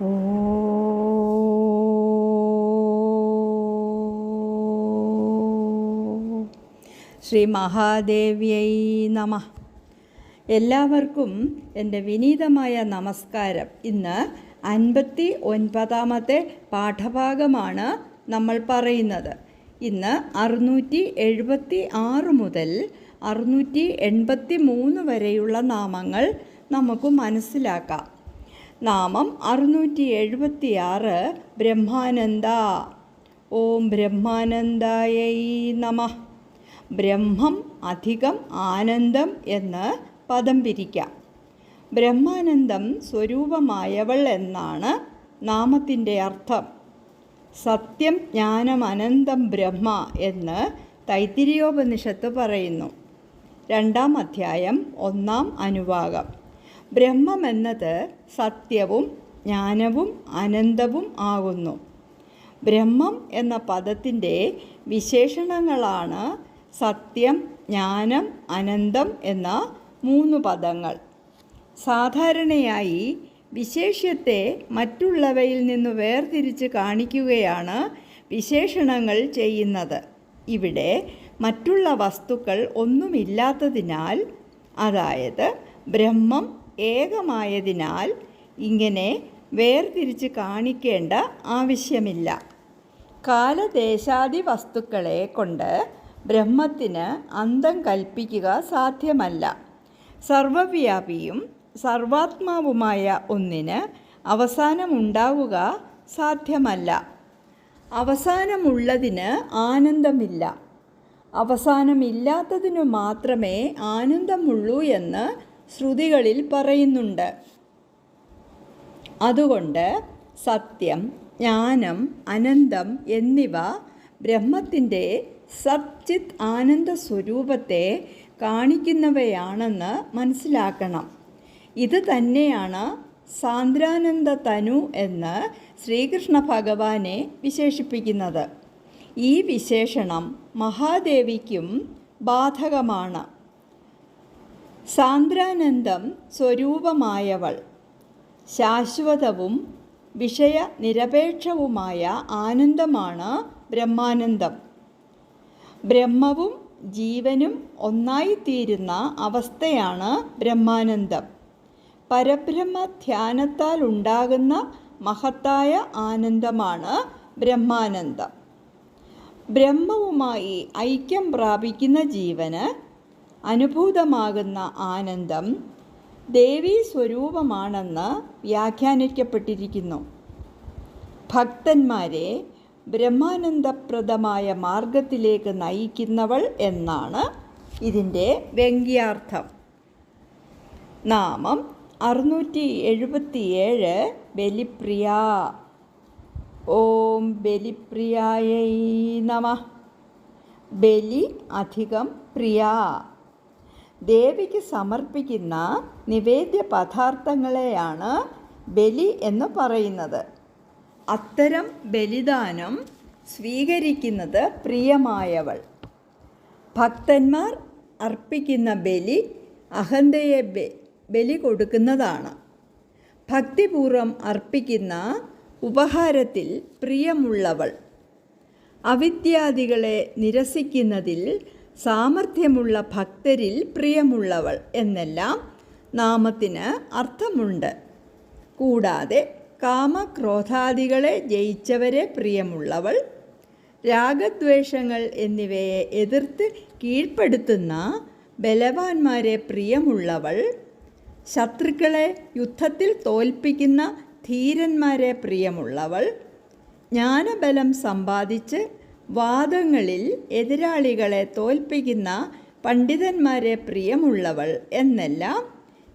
ശ്രീ മഹാദേവ്യൈ നമ. എല്ലാവർക്കും എന്റെ വിനീതമായ നമസ്കാരം. ഇന്ന് അൻപത്തി ഒൻപതാമത്തെ പാഠഭാഗമാണ് നമ്മൾ പറയുന്നത്. ഇന്ന് അറുന്നൂറ്റി എഴുപത്തി ആറ് മുതൽ അറുന്നൂറ്റി എൺപത്തി മൂന്ന് വരെയുള്ള നാമങ്ങൾ നമുക്ക് മനസ്സിലാക്കാം. നാമം അറുന്നൂറ്റി എഴുപത്തിയാറ് ബ്രഹ്മാനന്ദ. ഓം ബ്രഹ്മാനന്ദായൈ നമ. ബ്രഹ്മം അധികം ആനന്ദം എന്ന് പദം പിരിക്കാം. ബ്രഹ്മാനന്ദം സ്വരൂപമായവൾ എന്നാണ് നാമത്തിന്റെ അർത്ഥം. സത്യം ജ്ഞാനം അനന്തം ബ്രഹ്മ എന്ന് തൈത്തിരിയോപനിഷത്ത് പറയുന്നു. രണ്ടാം അധ്യായം ഒന്നാം അനുവാകം ബ്രഹ്മം എന്നത് സത്യവും ജ്ഞാനവും അനന്തവും ആകുന്നു. ബ്രഹ്മം എന്ന പദത്തിന്റെ വിശേഷണങ്ങളാണ് സത്യം ജ്ഞാനം അനന്തം എന്ന മൂന്ന് പദങ്ങൾ. സാധാരണയായി വിശേഷ്യത്തെ മറ്റുള്ളവയിൽ നിന്ന് വേർതിരിച്ച് കാണിക്കുകയാണ് വിശേഷണങ്ങൾ ചെയ്യുന്നത്. ഇവിടെ മറ്റുള്ള വസ്തുക്കൾ ഒന്നുമില്ലാത്തതിനാൽ അതായത് ബ്രഹ്മം ഏകമായതിനാൽ ഇങ്ങനെ വേർതിരിച്ച് കാണിക്കേണ്ട ആവശ്യമില്ല. കാലദേശാദി വസ്തുക്കളെ കൊണ്ട് ബ്രഹ്മത്തിന് അന്തം കൽപ്പിക്കുക സാധ്യമല്ല. സർവവ്യാപിയും സർവാത്മാവുമായ ഒന്നിന് അവസാനമുണ്ടാവുക സാധ്യമല്ല. അവസാനമുള്ളതിന് ആനന്ദമില്ല. അവസാനമില്ലാത്തതിനു മാത്രമേ ആനന്ദമുള്ളൂ എന്ന് ശ്രുതികളിൽ പറയുന്നുണ്ട്. അതുകൊണ്ട് സത്യം ജ്ഞാനം അനന്തം എന്നിവ ബ്രഹ്മത്തിന്റെ സച്ചിത് ആനന്ദ സ്വരൂപത്തെ കാണിക്കുന്നവയാണെന്ന് മനസ്സിലാക്കണം. ഇത് തന്നെയാണ് സാന്ദ്രാനന്ദ തനു എന്ന് ശ്രീകൃഷ്ണ ഭഗവാനെ വിശേഷിപ്പിക്കുന്നത്. ഈ വിശേഷണം മഹാദേവിക്കും ബാധകമാണ്. സാന്ദ്രാനന്ദം സ്വരൂപമായവൾ. ശാശ്വതവും വിഷയനിരപേക്ഷവുമായ ആനന്ദമാണ് ബ്രഹ്മാനന്ദം. ബ്രഹ്മവും ജീവനും ഒന്നായിത്തീരുന്ന അവസ്ഥയാണ് ബ്രഹ്മാനന്ദം. പരബ്രഹ്മ ധ്യാനത്താൽ ഉണ്ടാകുന്ന മഹത്തായ ആനന്ദമാണ് ബ്രഹ്മാനന്ദം. ബ്രഹ്മവുമായി ഐക്യം പ്രാപിക്കുന്ന ജീവന് അനുഭൂതമാകുന്ന ആനന്ദം ദേവീ സ്വരൂപമാണെന്ന് വ്യാഖ്യാനിക്കപ്പെട്ടിരിക്കുന്നു. ഭക്തന്മാരെ ബ്രഹ്മാനന്ദപ്രദമായ മാർഗത്തിലേക്ക് നയിക്കുന്നവൾ എന്നാണ് ഇതിന്റെ വ്യംഗ്യാർത്ഥം. നാമം അറുന്നൂറ്റി എഴുപത്തിയേഴ് ബലിപ്രിയ. ഓം ബലിപ്രിയായൈ നമ. ബലി അധികം പ്രിയ. ദേവിക്ക് സമർപ്പിക്കുന്ന നിവേദ്യ പദാർത്ഥങ്ങളെയാണ് ബലി എന്ന് പറയുന്നത്. അത്തരം ബലിദാനം സ്വീകരിക്കുന്നത് പ്രിയമായവൾ. ഭക്തന്മാർ അർപ്പിക്കുന്ന ബലി അഹന്തയെ ബലി കൊടുക്കുന്നതാണ്. ഭക്തിപൂർവം അർപ്പിക്കുന്ന ഉപഹാരത്തിൽ പ്രിയമുള്ളവൾ. അവിദ്യാദികളെ നിരസിക്കുന്നതിൽ സാമർഥ്യമുള്ള ഭക്തരിൽ പ്രിയമുള്ളവൾ എന്നെല്ലാം നാമത്തിന് അർത്ഥമുണ്ട്. കൂടാതെ കാമക്രോധാദികളെ ജയിച്ചവരെ പ്രിയമുള്ളവൾ രാഗദ്വേഷങ്ങൾ എന്നിവയെ എതിർത്ത് കീഴ്പ്പെടുത്തുന്ന ബലവാന്മാരെ പ്രിയമുള്ളവൾ ശത്രുക്കളെ യുദ്ധത്തിൽ തോൽപ്പിക്കുന്ന ധീരന്മാരെ പ്രിയമുള്ളവൾ ജ്ഞാനബലം സമ്പാദിച്ച് വാദങ്ങളിൽ എതിരാളികളെ തോൽപ്പിക്കുന്ന പണ്ഡിതന്മാരെ പ്രിയമുള്ളവൾ എന്നെല്ലാം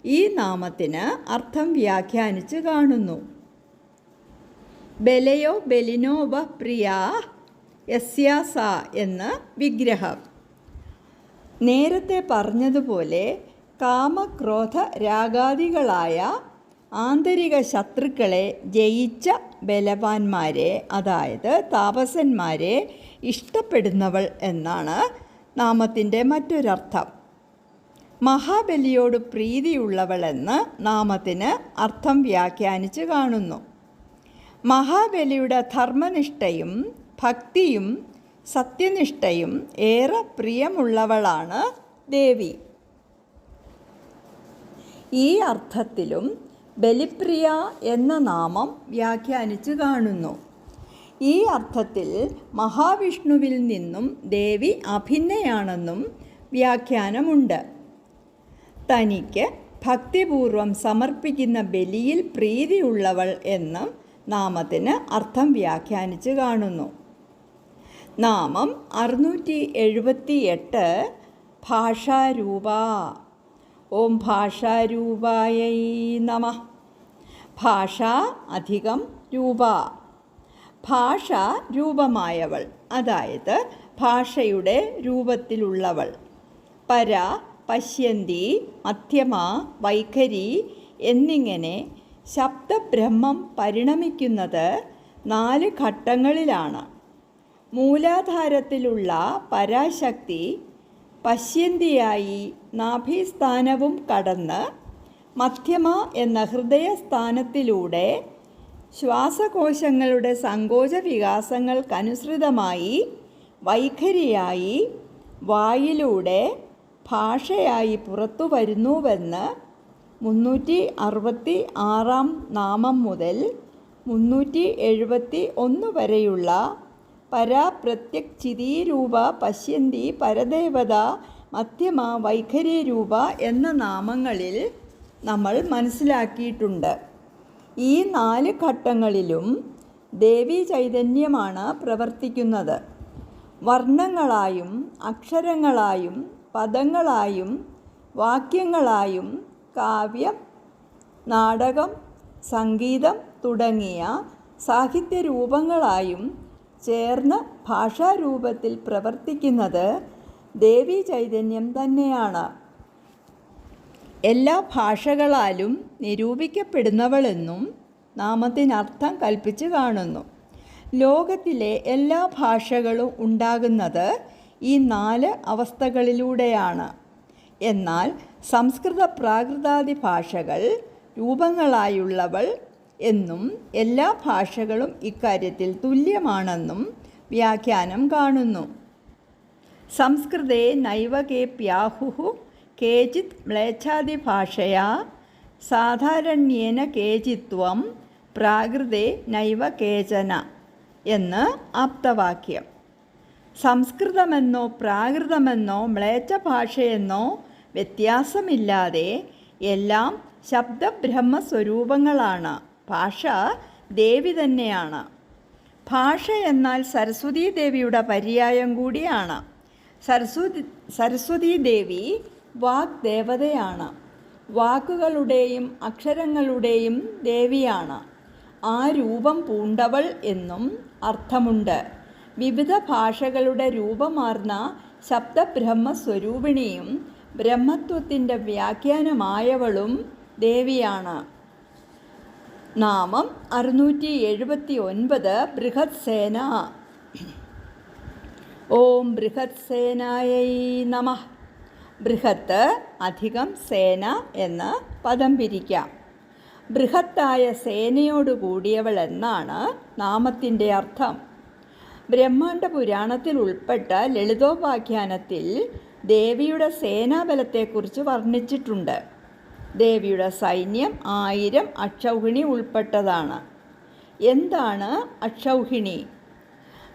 ഈ നാമത്തിന് അർത്ഥം വ്യാഖ്യാനിച്ച് കാണുന്നു. ബലയോ ബലിനോ വ പ്രിയ യസ്യാസ എന്ന് വിഗ്രഹം. നേരത്തെ പറഞ്ഞതുപോലെ കാമക്രോധ രാഗാദികളായ ആന്തരിക ശത്രുക്കളെ ജയിച്ച ബലവാന്മാരെ അതായത് താപസന്മാരെ ഇഷ്ടപ്പെടുന്നവൾ എന്നാണ് നാമത്തിന്റെ മറ്റൊരർത്ഥം. മഹാബലിയോട് പ്രീതിയുള്ളവളെന്ന് നാമത്തിന് അർത്ഥം വ്യാഖ്യാനിച്ച് കാണുന്നു. മഹാബലിയുടെ ധർമ്മനിഷ്ഠയും ഭക്തിയും സത്യനിഷ്ഠയും ഏറെ പ്രിയമുള്ളവളാണ് ദേവി. ഈ അർത്ഥത്തിലും ബലിപ്രിയ എന്ന നാമം വ്യാഖ്യാനിച്ചു കാണുന്നു. ഈ അർത്ഥത്തിൽ മഹാവിഷ്ണുവിൽ നിന്നും ദേവി അഭിന്നയാണെന്നും വ്യാഖ്യാനമുണ്ട്. തനിക്ക് ഭക്തിപൂർവം സമർപ്പിക്കുന്ന ബലിയിൽ പ്രീതിയുള്ളവൾ എന്ന് നാമത്തിന് അർത്ഥം വ്യാഖ്യാനിച്ച് കാണുന്നു. നാമം അറുന്നൂറ്റി എഴുപത്തി എട്ട് ഭാഷാരൂപ. ഓം ഭാഷാരൂപായ നമ. ഭാഷ അധികം രൂപ. ഭാഷ രൂപമായവൾ അതായത് ഭാഷയുടെ രൂപത്തിലുള്ളവൾ. പര പശ്യന്തി മധ്യമ വൈഖരി എന്നിങ്ങനെ ശബ്ദബ്രഹ്മം പരിണമിക്കുന്നത് നാല് ഘട്ടങ്ങളിലാണ്. മൂലാധാരത്തിലുള്ള പരാശക്തി പശ്യന്തിയായി നാഭീസ്ഥാനവും കടന്ന് മധ്യമ എന്ന ഹൃദയസ്ഥാനത്തിലൂടെ ശ്വാസകോശങ്ങളുടെ സങ്കോച വികാസങ്ങൾക്കനുസൃതമായി വൈഖരിയായി വായിലൂടെ ഭാഷയായി പുറത്തു വരുന്നുവെന്ന് മുന്നൂറ്റി അറുപത്തി ആറാം നാമം മുതൽ മുന്നൂറ്റി എഴുപത്തി ഒന്ന് വരെയുള്ള പരാപ്രത്യക്ചിതീരൂപ പശ്യന്തി പരദേവത മധ്യമ വൈഖരി രൂപ എന്ന നാമങ്ങളിൽ നമ്മൾ മനസ്സിലാക്കിയിട്ടുണ്ട്. ഈ നാല് ഘട്ടങ്ങളിലും ദേവി ചൈതന്യമാണ് പ്രവർത്തിക്കുന്നത്. വർണങ്ങളായും അക്ഷരങ്ങളായും പദങ്ങളായും വാക്യങ്ങളായും കാവ്യം നാടകം സംഗീതം തുടങ്ങിയ സാഹിത്യരൂപങ്ങളായും ചേർന്ന് ഭാഷാരൂപത്തിൽ പ്രവർത്തിക്കുന്നത് ദേവി ചൈതന്യം തന്നെയാണ്. എല്ലാ ഭാഷകളാലും നിരൂപിക്കപ്പെടുന്നവളെന്നും നാമത്തിനർത്ഥം കൽപ്പിച്ച് കാണുന്നു. ലോകത്തിലെ എല്ലാ ഭാഷകളും ഉണ്ടാകുന്നത് ഈ നാല് അവസ്ഥകളിലൂടെയാണ്. എന്നാൽ സംസ്കൃത പ്രാകൃതാദി ഭാഷകൾ രൂപങ്ങളായുള്ളവൾ എന്നും എല്ലാ ഭാഷകളും ഇക്കാര്യത്തിൽ തുല്യമാണെന്നും വ്യാഖ്യാനം കാണുന്നു. സംസ്കൃതേ നൈവകേ കേപ്യാഹു കേചിത് മ്ലേച്ഛാദിഭാഷയാ സാധാരണ്യേന കേചിത്വം പ്രാകൃതേ നൈവ കേചന എന്ന് ആപ്തവാക്യം. സംസ്കൃതമെന്നോ പ്രാകൃതമെന്നോ മ്ലേച്ഛ ഭാഷയെന്നോ വ്യത്യാസമില്ലാതെ എല്ലാം ശബ്ദബ്രഹ്മസ്വരൂപങ്ങളാണ്. ഭാഷ ദേവി തന്നെയാണ്. ഭാഷ എന്നാൽ സരസ്വതീ ദേവിയുടെ പര്യായം കൂടിയാണ്. സരസ്വതി സരസ്വതീ ദേവി വാഗ് ദേവതയാണ് വാക്കുകളുടെയും അക്ഷരങ്ങളുടെയും ദേവിയാണ്. ആ രൂപം പൂണ്ടവൾ എന്നും അർത്ഥമുണ്ട്. വിവിധ ഭാഷകളുടെ രൂപമാർന്ന ശബ്ദബ്രഹ്മസ്വരൂപിണിയും ബ്രഹ്മത്വത്തിന്റെ വ്യാഖ്യാനമായവളും ദേവിയാണ്. നാമം അറുന്നൂറ്റി എഴുപത്തി ഒൻപത് ബൃഹത്സേന. ഓം ബൃഹത്സേനായൈ നമ. ബൃഹത്ത് അധികം സേന എന്ന് പദം പിരിക്കാം. ബൃഹത്തായ സേനയോട് കൂടിയവൾ എന്നാണ് നാമത്തിന്റെ അർത്ഥം. ബ്രഹ്മാണ്ഡ പുരാണത്തിൽ ഉൾപ്പെട്ട ലളിതോപാഖ്യാനത്തിൽ ദേവിയുടെ സേനാബലത്തെക്കുറിച്ച് വർണിച്ചിട്ടുണ്ട്. ദേവിയുടെ സൈന്യം ആയിരം അക്ഷൗഹിണി ഉൾപ്പെട്ടതാണ്. എന്താണ് അക്ഷൗഹിണി?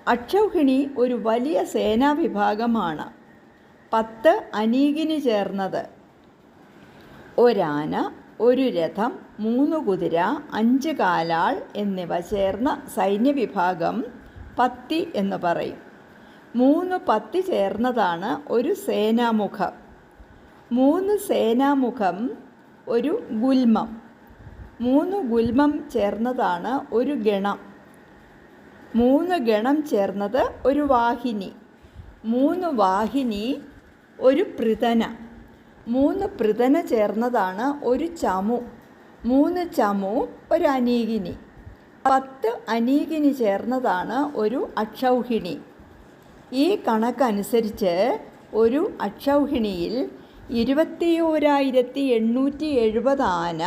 അക്ഷൗഹിണി ഒരു വലിയ സേനാവിഭാഗമാണ്. പത്ത് അനീകിനി ചേർന്നത്. ഒരാന ഒരു രഥം മൂന്ന് കുതിര അഞ്ച് കാലാൾ എന്നിവ ചേർന്ന സൈന്യവിഭാഗം പത്തി എന്ന് പറയും. മൂന്ന് പത്തി ചേർന്നതാണ് ഒരു സേനാമുഖം. മൂന്ന് സേനാമുഖം ഒരു ഗുൽമം. മൂന്ന് ഗുൽമം ചേർന്നതാണ് ഒരു ഗണം. മൂന്ന് ഗണം ചേർന്നത് ഒരു വാഹിനി. മൂന്ന് വാഹിനി ഒരു പൃതന മൂന്ന് പൃതന ചേർന്നതാണ് ഒരു ചമു. മൂന്ന് ചമു ഒരു അനീകിനി പത്ത് അനീകിനി ചേർന്നതാണ് ഒരു അക്ഷൗഹിണി. ഈ കണക്കനുസരിച്ച് ഒരു അക്ഷൗഹിണിയിൽ ഇരുപത്തിയോരായിരത്തി എണ്ണൂറ്റി എഴുപത് ആന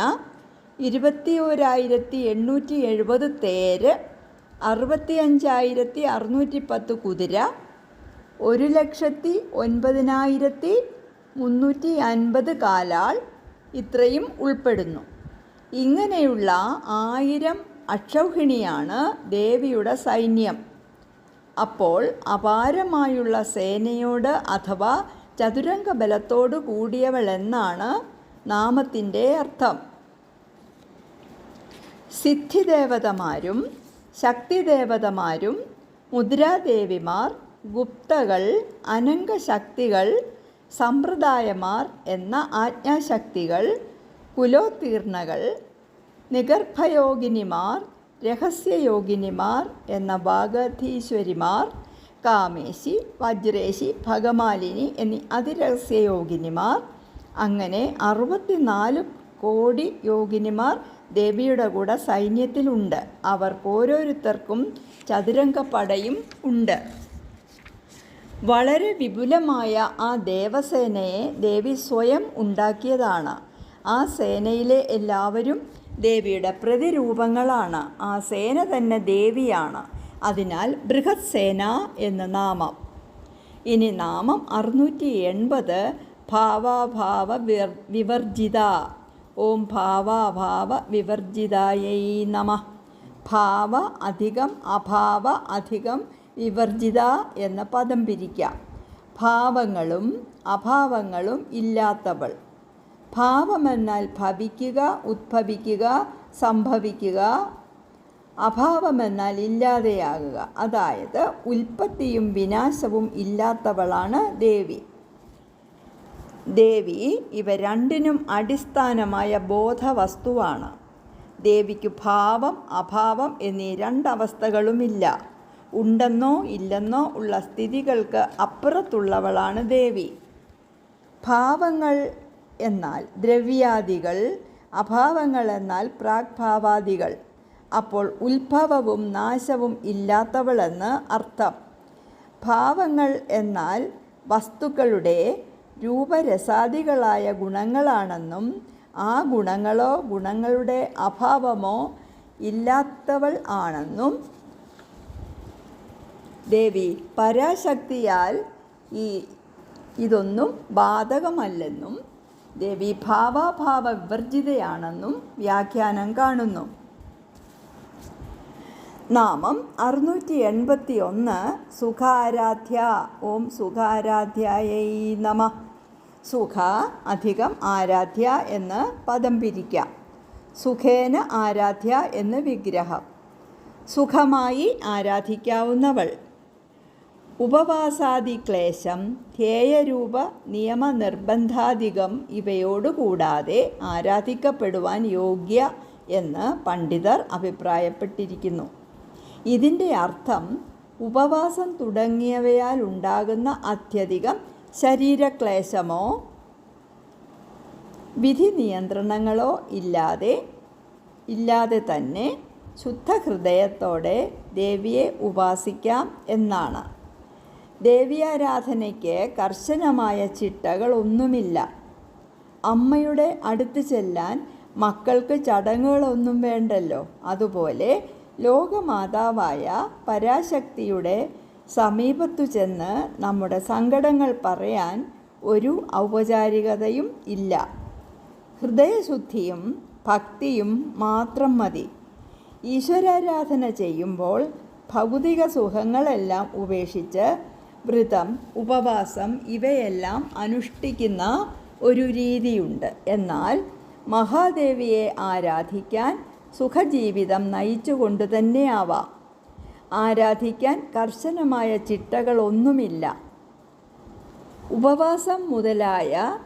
ഇരുപത്തി ഓരായിരത്തി എണ്ണൂറ്റി എഴുപത് തേര് അറുപത്തി അഞ്ചായിരത്തി അറുന്നൂറ്റി പത്ത് കുതിര ഒരു ലക്ഷത്തി ഒൻപതിനായിരത്തി മുന്നൂറ്റി അൻപത് കാലാൾ ഇത്രയും ഉൾപ്പെടുന്നു. ഇങ്ങനെയുള്ള ആയിരം അക്ഷൗഹിണിയാണ് ദേവിയുടെ സൈന്യം. അപ്പോൾ അപാരമായുള്ള സേനയോട് അഥവാ ചതുരംഗ കൂടിയവൾ എന്നാണ് നാമത്തിന്റെ അർത്ഥം. സിദ്ധിദേവതമാരും ശക്തിദേവതമാരും മുദ്രാദേവിമാർ ഗുപ്തകൾ അനംഗശക്തികൾ സമ്പ്രദായമാർ എന്ന ആജ്ഞാശക്തികൾ കുലോത്തീർണകൾ നിഗർഭയോഗിനിമാർ രഹസ്യയോഗിനിമാർ എന്ന ഭാഗധീശ്വരിമാർ കാമേശി വജ്രേശി ഭഗമാലിനി എന്നീ അതിരഹസ്യയോഗിനിമാർ അങ്ങനെ അറുപത്തിനാല് കോടി യോഗിനിമാർ ദേവിയുടെ കൂടെ സൈന്യത്തിലുണ്ട്. അവർക്ക് ഓരോരുത്തർക്കും ചതുരംഗപ്പടയും ഉണ്ട്. വളരെ വിപുലമായ ആ ദേവസേനയെ ദേവി സ്വയം ഉണ്ടാക്കിയതാണ്. ആ സേനയിലെ എല്ലാവരും ദേവിയുടെ പ്രതിരൂപങ്ങളാണ്. ആ സേന തന്നെ ദേവിയാണ്. അതിനാൽ ബൃഹത് സേന എന്ന് നാമം. ഇനി നാമം അറുന്നൂറ്റി എൺപത് ഭാവാഭാവ വിർ വിവർജിത. ഓം ഭാവാഭാവ വിവർജിതായൈ നമ. ഭാവ അധികം അഭാവ അധികം വിവർജിത എന്ന പദം പിരിക്കാം. ഭാവങ്ങളും അഭാവങ്ങളും ഇല്ലാത്തവൾ. ഭാവമെന്നാൽ ഭവിക്കുക ഉദ്ഭവിക്കുക സംഭവിക്കുക. അഭാവമെന്നാൽ ഇല്ലാതെയാകുക. അതായത് ഉൽപ്പത്തിയും വിനാശവും ഇല്ലാത്തവളാണ് ദേവി. ദേവി ഇവ രണ്ടിനും അടിസ്ഥാനമായ ബോധവസ്തുവാണ്. ദേവിക്ക് ഭാവം അഭാവം എന്നീ രണ്ടവസ്ഥകളുമില്ല. ഉണ്ടെന്നോ ഇല്ലെന്നോ ഉള്ള സ്ഥിതികൾക്ക് അപ്പുറത്തുള്ളവളാണ് ദേവി. ഭാവങ്ങൾ എന്നാൽ ദ്രവ്യാദികൾ അഭാവങ്ങൾ എന്നാൽ പ്രാഗ്ഭാവാദികൾ. അപ്പോൾ ഉത്ഭവവും നാശവും ഇല്ലാത്തവളെന്ന് അർത്ഥം. ഭാവങ്ങൾ എന്നാൽ വസ്തുക്കളുടെ രൂപരസാദികളായ ഗുണങ്ങളാണെന്നും ആ ഗുണങ്ങളോ ഗുണങ്ങളുടെ അഭാവമോ ഇല്ലാത്തവൾ ആണെന്നും ദേവി പരാശക്തിയാൽ ഈ ഇതൊന്നും ബാധകമല്ലെന്നും ദേവി ഭാവാഭാവ വിവർജിതയാണെന്നും വ്യാഖ്യാനം കാണുന്നു. നാമം അറുന്നൂറ്റി എൺപത്തി ഒന്ന് സുഖാരാധ്യ ഓം സുഖാരാധ്യായൈ നമ. സുഖ അധികം ആരാധ്യ എന്ന് പദം പിരിക്കാം. സുഖേന ആരാധ്യ എന്ന് വിഗ്രഹം. സുഖമായി ആരാധിക്കാവുന്നവൾ. ഉപവാസാദി ക്ലേശം ധ്യേയരൂപ നിയമനിർബന്ധാധികം ഇവയോടുകൂടാതെ ആരാധിക്കപ്പെടുവാൻ യോഗ്യ എന്ന് പണ്ഡിതർ അഭിപ്രായപ്പെട്ടിരിക്കുന്നു. ഇതിന്റെ അർത്ഥം ഉപവാസം തുടങ്ങിയവയാൽ ഉണ്ടാകുന്ന അത്യധികം ശരീരക്ലേശമോ വിധി നിയന്ത്രണങ്ങളോ ഇല്ലാതെ ഇല്ലാതെ തന്നെ ശുദ്ധഹൃദയത്തോടെ ദേവിയെ ഉപാസിക്കാം എന്നാണ്. ദേവിയാരാധനയ്ക്ക് കർശനമായ ചിട്ടകളൊന്നുമില്ല അമ്മയുടെ അടുത്ത് ചെല്ലാൻ മക്കൾക്ക് ചടങ്ങുകളൊന്നും വേണ്ടല്ലോ. അതുപോലെ ലോകമാതാവായ പരാശക്തിയുടെ സമീപത്തു ചെന്ന് നമ്മുടെ സങ്കടങ്ങൾ പറയാൻ ഒരു ഔപചാരികതയും ഇല്ല. ഹൃദയശുദ്ധിയും ഭക്തിയും മാത്രം മതി. ഈശ്വരാരാധന ചെയ്യുമ്പോൾ ഭൗതിക സുഖങ്ങളെല്ലാം ഉപേക്ഷിച്ച് വ്രതം ഉപവാസം ഇവയെല്ലാം അനുഷ്ഠിക്കുന്ന ഒരു രീതിയുണ്ട്. എന്നാൽ മഹാദേവിയെ ആരാധിക്കാൻ സുഖജീവിതം നയിച്ചുകൊണ്ട് തന്നെയാവാം. ആരാധിക്കാൻ കർശനമായ ചിട്ടകളൊന്നുമില്ല. ഉപവാസം മുതലായ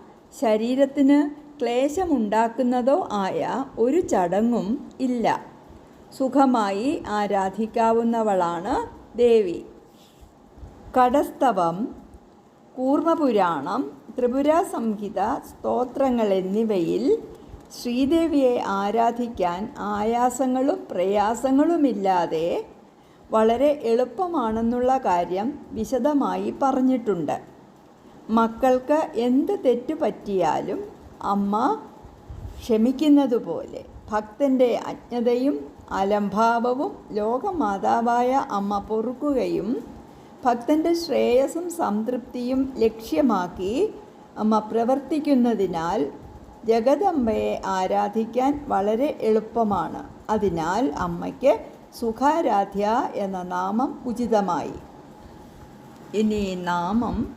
ശരീരത്തിന് ക്ലേശമുണ്ടാക്കുന്നതോ ആയ ഒരു ചടങ്ങും ഇല്ല. സുഖമായി ആരാധിക്കാവുന്നവളാണ് ദേവി. കടസ്തവം കൂർമ്മപുരാണം ത്രിപുര സംഹിത സ്തോത്രങ്ങൾ എന്നിവയിൽ ശ്രീദേവിയെ ആരാധിക്കാൻ ആയാസങ്ങളും പ്രയാസങ്ങളുമില്ലാതെ വളരെ എളുപ്പമാണെന്നുള്ള കാര്യം വിശദമായി പറഞ്ഞിട്ടുണ്ട്. മക്കൾക്ക് എന്ത് തെറ്റു പറ്റിയാലും അമ്മ ക്ഷമിക്കുന്നതുപോലെ ഭക്തന്റെ അജ്ഞതയും അലംഭാവവും ലോകമാതാവായ അമ്മ പൊറുക്കുകയും ഭക്തന്റെ ശ്രേയസ്സും സംതൃപ്തിയും ലക്ഷ്യമാക്കി അമ്മ പ്രവർത്തിക്കുന്നതിനാൽ ജഗദമ്പയെ ആരാധിക്കാൻ വളരെ എളുപ്പമാണ്. അതിനാൽ അമ്മയ്ക്ക് സുഖാരാധ്യ എന്ന നാമം ഉചിതമായി. ഇനി നാമം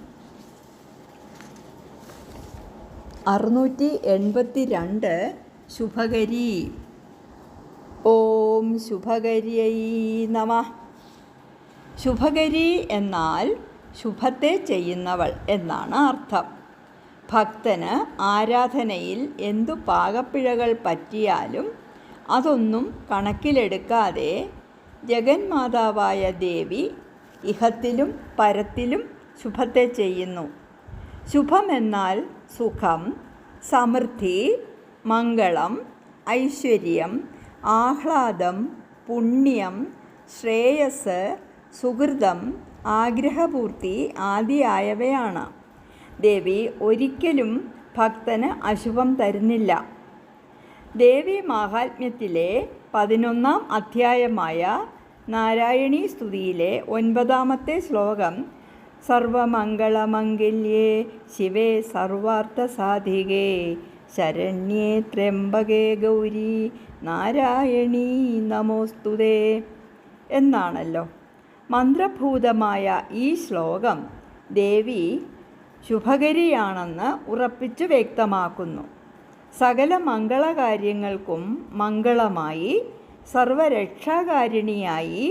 അറുന്നൂറ്റി എൺപത്തി രണ്ട് ശുഭകരി ഓം ശുഭകരിയൈ നമ. ശുഭകരി എന്നാൽ ശുഭത്തെ ചെയ്യുന്നവൾ എന്നാണ് അർത്ഥം. ഭക്തന് ആരാധനയിൽ എന്തു പാകപ്പിഴകൾ പറ്റിയാലും അതൊന്നും കണക്കിലെടുക്കാതെ ജഗന്മാതാവായ ദേവി ഇഹത്തിലും പരത്തിലും ശുഭത്തെ ചെയ്യുന്നു. ശുഭമെന്നാൽ സുഖം സമൃദ്ധി മംഗളം ഐശ്വര്യം ആഹ്ലാദം പുണ്യം ശ്രേയസ് സുഹൃതം ആഗ്രഹപൂർത്തി ആദിയായവയാണ്. ദേവി ഒരിക്കലും ഭക്തന് അശുഭം തരുന്നില്ല. ദേവി മാഹാത്മ്യത്തിലെ പതിനൊന്നാം അധ്യായമായ നാരായണി സ്തുതിയിലെ ഒൻപതാമത്തെ ശ്ലോകം സർവമംഗളമംഗല്യേ ശിവേ സർവാർത്ഥ സാധികേ ശരണ്യേ ത്രംബകേ ഗൗരി നാരായണീ നമോസ്തുതേ എന്നാണല്ലോ. മന്ത്രഭൂതമായ ഈ ശ്ലോകം ദേവി ശുഭകരിയാണെന്ന് ഉറപ്പിച്ചു വ്യക്തമാക്കുന്നു. സകല മംഗളകാര്യങ്ങൾക്കും മംഗളമായി സർവരക്ഷാകാരിണിയായി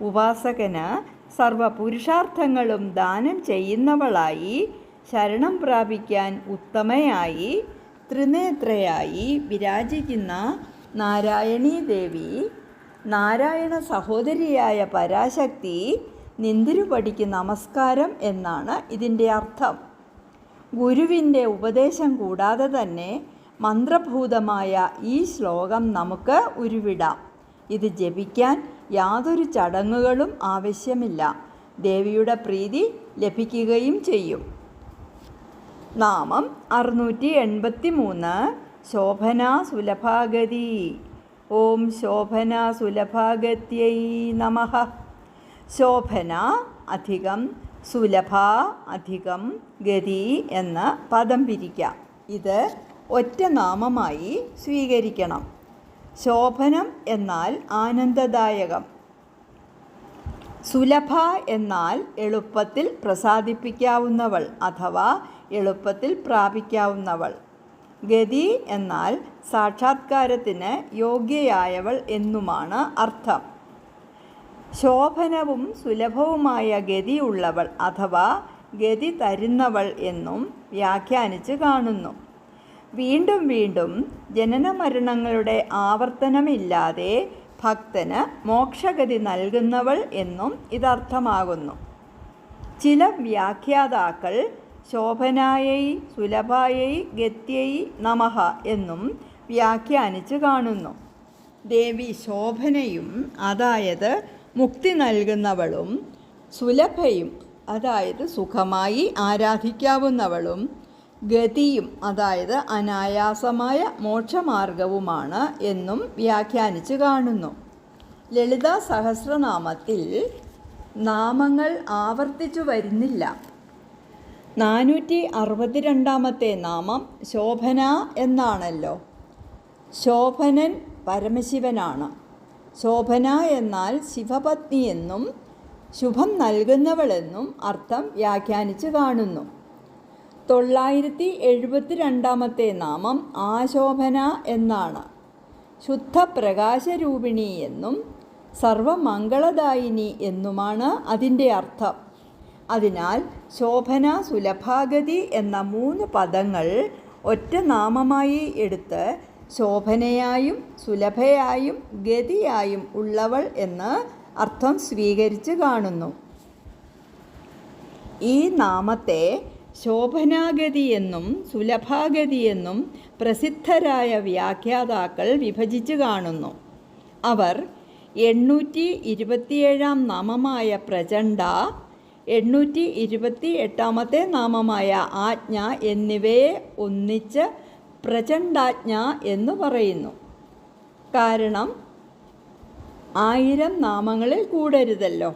ഉപാസകന് സർവപുരുഷാർത്ഥങ്ങളും ദാനം ചെയ്യുന്നവളായി ശരണം പ്രാപിക്കാൻ ഉത്തമയായി ത്രിനേത്രയായി വിരാജിക്കുന്ന നാരായണീ ദേവി നാരായണ സഹോദരിയായ പരാശക്തി നിന്തിരുപടിക്ക് നമസ്കാരം എന്നാണ് ഇതിന്റെ അർത്ഥം. ഗുരുവിന്റെ ഉപദേശം കൂടാതെ തന്നെ മന്ത്രഭൂതമായ ഈ ശ്ലോകം നമുക്ക് ഉരുവിടാം. ഇത് ജപിക്കാൻ യാതൊരു ചടങ്ങുകളും ആവശ്യമില്ല. ദേവിയുടെ പ്രീതി ലഭിക്കുകയും ചെയ്യും. നാമം അറുന്നൂറ്റി എൺപത്തി മൂന്ന് ശോഭന സുലഭാഗതി ഓം ശോഭന സുലഭാഗത്യൈ നമഃ. ശോഭന അധികം സുലഭ അധികം ഗതി എന്ന പദം പിരിക്കാം. ഇത് ഒറ്റ നാമമായി സ്വീകരിക്കണം. ശോഭനം എന്നാൽ ആനന്ദദായകം. സുലഭ എന്നാൽ എളുപ്പത്തിൽ പ്രസാദിപ്പിക്കാവുന്നവൾ അഥവാ എളുപ്പത്തിൽ പ്രാപിക്കാവുന്നവൾ. ഗതി എന്നാൽ സാക്ഷാത്കാരത്തിന് യോഗ്യയായവൾ എന്നുമാണ് അർത്ഥം. ശോഭനവും സുലഭവുമായ ഗതിയുള്ളവൾ അഥവാ ഗതി തരുന്നവൾ എന്നും വ്യാഖ്യാനിച്ച് കാണുന്നു. വീണ്ടും വീണ്ടും ജനന മരണങ്ങളുടെ ആവർത്തനമില്ലാതെ ഭക്തന് മോക്ഷഗതി നൽകുന്നവൾ എന്നും ഇതർത്ഥമാകുന്നു. ചില വ്യാഖ്യാതാക്കൾ ശോഭനായൈ സുലഭായൈ ഗത്യൈ നമഹ എന്നും വ്യാഖ്യാനിച്ച് കാണുന്നു. ദേവി ശോഭനയും അതായത് മുക്തി നൽകുന്നവളും സുലഭയും അതായത് സുഖമായി ആരാധിക്കാവുന്നവളും ഗതിയും അതായത് അനായാസമായ മോക്ഷമാർഗവുമാണ് എന്നും വ്യാഖ്യാനിച്ച് കാണുന്നു. ലളിത സഹസ്രനാമത്തിൽ നാമങ്ങൾ ആവർത്തിച്ചു വരുന്നില്ല. നാനൂറ്റി അറുപത്തിരണ്ടാമത്തെ നാമം ശോഭന എന്നാണല്ലോ. ശോഭനൻ പരമശിവനാണ്. ശോഭന എന്നാൽ ശിവപത്നി എന്നും ശുഭം നൽകുന്നവളെന്നും അർത്ഥം വ്യാഖ്യാനിച്ചു കാണുന്നു. തൊള്ളായിരത്തി എഴുപത്തി രണ്ടാമത്തെ നാമം ആശോഭന എന്നാണ്. ശുദ്ധപ്രകാശരൂപിണി എന്നും സർവമംഗളദായിനി എന്നുമാണ് അതിന്റെ അർത്ഥം. അതിനാൽ ശോഭന സുലഭാഗതി എന്ന മൂന്ന് പദങ്ങൾ ഒറ്റ നാമമായി എടുത്ത് ശോഭനയായും സുലഭയായും ഗതിയായും ഉള്ളവൾ എന്ന് അർത്ഥം സ്വീകരിച്ച് കാണുന്നു. ഈ നാമത്തെ ശോഭനാഗതി എന്നും സുലഭാഗതി എന്നും പ്രസിദ്ധരായ വ്യാഖ്യാതാക്കൾ വിഭജിച്ച് കാണുന്നു. അവർ എണ്ണൂറ്റി ഇരുപത്തിയേഴാം നാമമായ പ്രചണ്ഡ എണ്ണൂറ്റി ഇരുപത്തി എട്ടാമത്തെ നാമമായ ആജ്ഞ എന്നിവയെ ഒന്നിച്ച് പ്രചണ്ഡാജ്ഞ എന്ന് പറയുന്നു. കാരണം ആയിരം നാമങ്ങളിൽ കൂടരുതല്ലോ.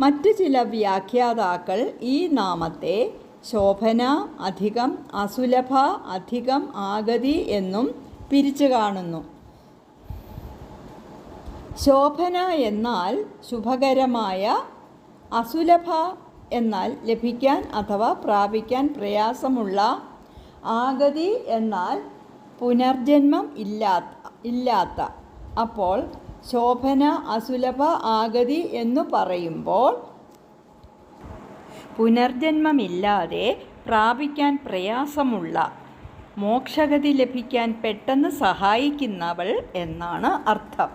മറ്റു ചില വ്യാഖ്യാതാക്കൾ ഈ നാമത്തെ ശോഭന അധികം അസുലഭ അധികം ആഗതി എന്നും പിരിച്ചു കാണുന്നു. ശോഭന എന്നാൽ ശുഭകരമായ അസുലഭ എന്നാൽ ലഭിക്കാൻ അഥവാ പ്രാപിക്കാൻ പ്രയാസമുള്ള ആഗതി എന്നാൽ പുനർജന്മം ഇല്ലാത്ത ഇല്ലാത്ത. അപ്പോൾ ശോഭന അസുലഭ ആഗതി എന്നു പറയുമ്പോൾ പുനർജന്മമില്ലാതെ പ്രാപിക്കാൻ പ്രയാസമുള്ള മോക്ഷഗതി ലഭിക്കാൻ പെട്ടെന്ന് സഹായിക്കുന്നവൾ എന്നാണ് അർത്ഥം.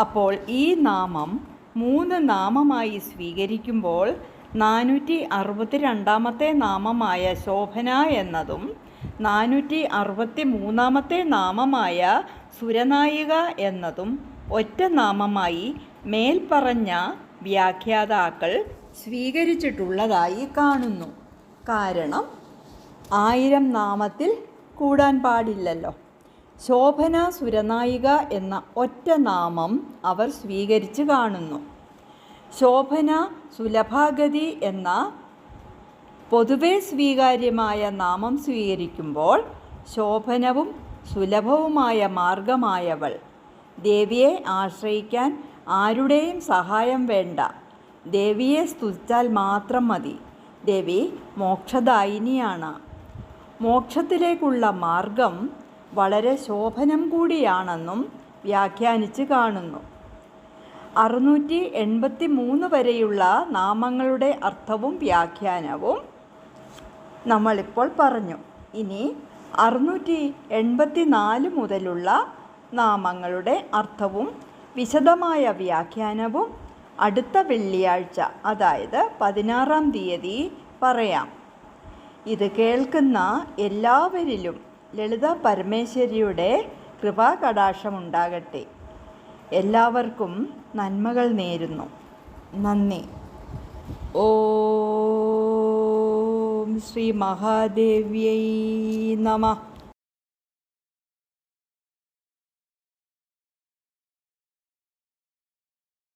അപ്പോൾ ഈ നാമം മൂന്ന് നാമമായി സ്വീകരിക്കുമ്പോൾ നാനൂറ്റി അറുപത്തി രണ്ടാമത്തെ നാമമായ ശോഭന എന്നതും നാനൂറ്റി അറുപത്തി മൂന്നാമത്തെ നാമമായ സുരനായിക എന്നതും ഒറ്റ നാമമായി മേൽപ്പറഞ്ഞ വ്യാഖ്യാതാക്കൾ സ്വീകരിച്ചിട്ടുള്ളതായി കാണുന്നു. കാരണം ആയിരം നാമത്തിൽ കൂടാൻ പാടില്ലല്ലോ. ശോഭന സുരനായിക എന്ന ഒറ്റ നാമം അവർ സ്വീകരിച്ച് കാണുന്നു. ശോഭന സുലഭാഗതി എന്ന പൊതുവെ സ്വീകാര്യമായ നാമം സ്വീകരിക്കുമ്പോൾ ശോഭനവും സുലഭവുമായ മാർഗമായവൾ. ദേവിയെ ആശ്രയിക്കാൻ ആരുടെയും സഹായം വേണ്ട. ദേവിയെ സ്തുതിച്ചാൽ മാത്രം മതി. ദേവി മോക്ഷദായിനിയാണ്. മോക്ഷത്തിലേക്കുള്ള മാർഗം വളരെ ശോഭനം കൂടിയാണെന്നും വ്യാഖ്യാനിച്ച് കാണുന്നു. അറുന്നൂറ്റി എൺപത്തി മൂന്ന് വരെയുള്ള നാമങ്ങളുടെ അർത്ഥവും വ്യാഖ്യാനവും നമ്മളിപ്പോൾ പറഞ്ഞു. ഇനി അറുന്നൂറ്റി എൺപത്തി നാല് മുതലുള്ള നാമങ്ങളുടെ അർത്ഥവും വിശദമായ വ്യാഖ്യാനവും അടുത്ത വെള്ളിയാഴ്ച അതായത് പതിനാറാം തീയതി പറയാം. ഇത് കേൾക്കുന്ന എല്ലാവരിലും ലളിത പരമേശ്വരിയുടെ കൃപാകടാക്ഷമുണ്ടാകട്ടെ എല്ലാവർക്കും നന്മകൾ നേരുന്നു. നന്ദി. ഓ ശ്രീ മഹാദേവ്യൈ നമഃ.